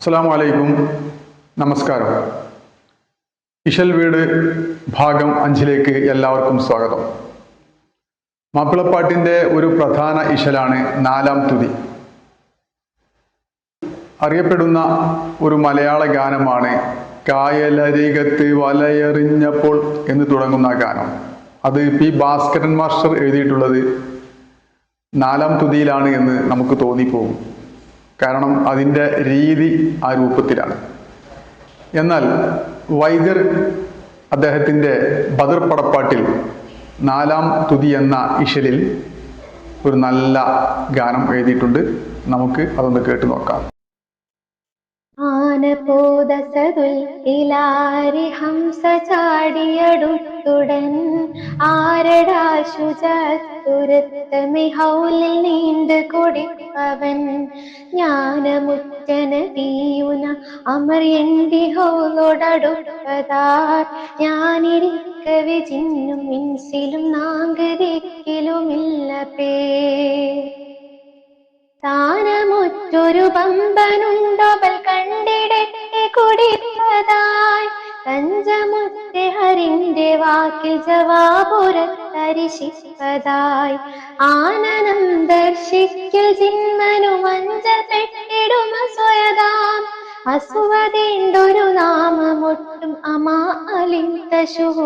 അസ്സലാമു അലൈക്കും നമസ്കാരം. ഇഷൽ വീട് ഭാഗം അഞ്ചിലേക്ക് എല്ലാവർക്കും സ്വാഗതം. മാപ്പിളപ്പാട്ടിന്റെ ഒരു പ്രധാന ഇഷലാണ് നാലാം തുതി. അറിയപ്പെടുന്ന ഒരു മലയാള ഗാനമാണ് കായലരികത്ത് വലയെറിഞ്ഞപ്പോൾ എന്ന് തുടങ്ങുന്ന ഗാനം. അത് പി ഭാസ്കരൻ മാസ്റ്റർ എഴുതിയിട്ടുള്ളത് നാലാം തുതിയിലാണ് എന്ന് നമുക്ക് തോന്നിപ്പോകും. കാരണം അതിന്റെ രീതി ആ രൂപത്തിലാണ്. എന്നാൽ വൈദ്യർ അദ്ദേഹത്തിന്റെ ബദർ പടപ്പാട്ടിൽ നാലാം തുതി എന്ന ഇഷലിൽ ഒരു നല്ല ഗാനം എഴുതിയിട്ടുണ്ട്. നമുക്ക് അതൊന്ന് കേട്ടു നോക്കാം. ആനപോദസതുൽ ഇലാരി ഹംസ ചാടിയടുത്തുടൻ ആരടാ ശുചത്തുരത്ത് നീണ്ട് കൊടിപ്പവൻ ജ്ഞാനമുറ്റന തീയുന അമർ എണ്ടി ഹൗലോടടുപ്പതാർ ഞാനിരിക്കവെ ചിന്നും മിൻസിലും നാങ്കരിക്കലുമില്ല പേ. താനമുറ്റൊരു പമ്പനുണ്ടോബൽ കണ്ടിടട്ടെ കുടിപ്പതായി കഞ്ചമുത്തെ ഹരിന്റെ വാക്കിൽ ജവാപുരത്തരിശിപ്പതായി ആനനം ദർശിക്കൽ ചിന്മനു മഞ്ചപ്പെട്ടിടുമ സ്വയതാം അസുവതേണ്ടൊരു നാമമൊട്ടും അമാ അലിന്തശുഹ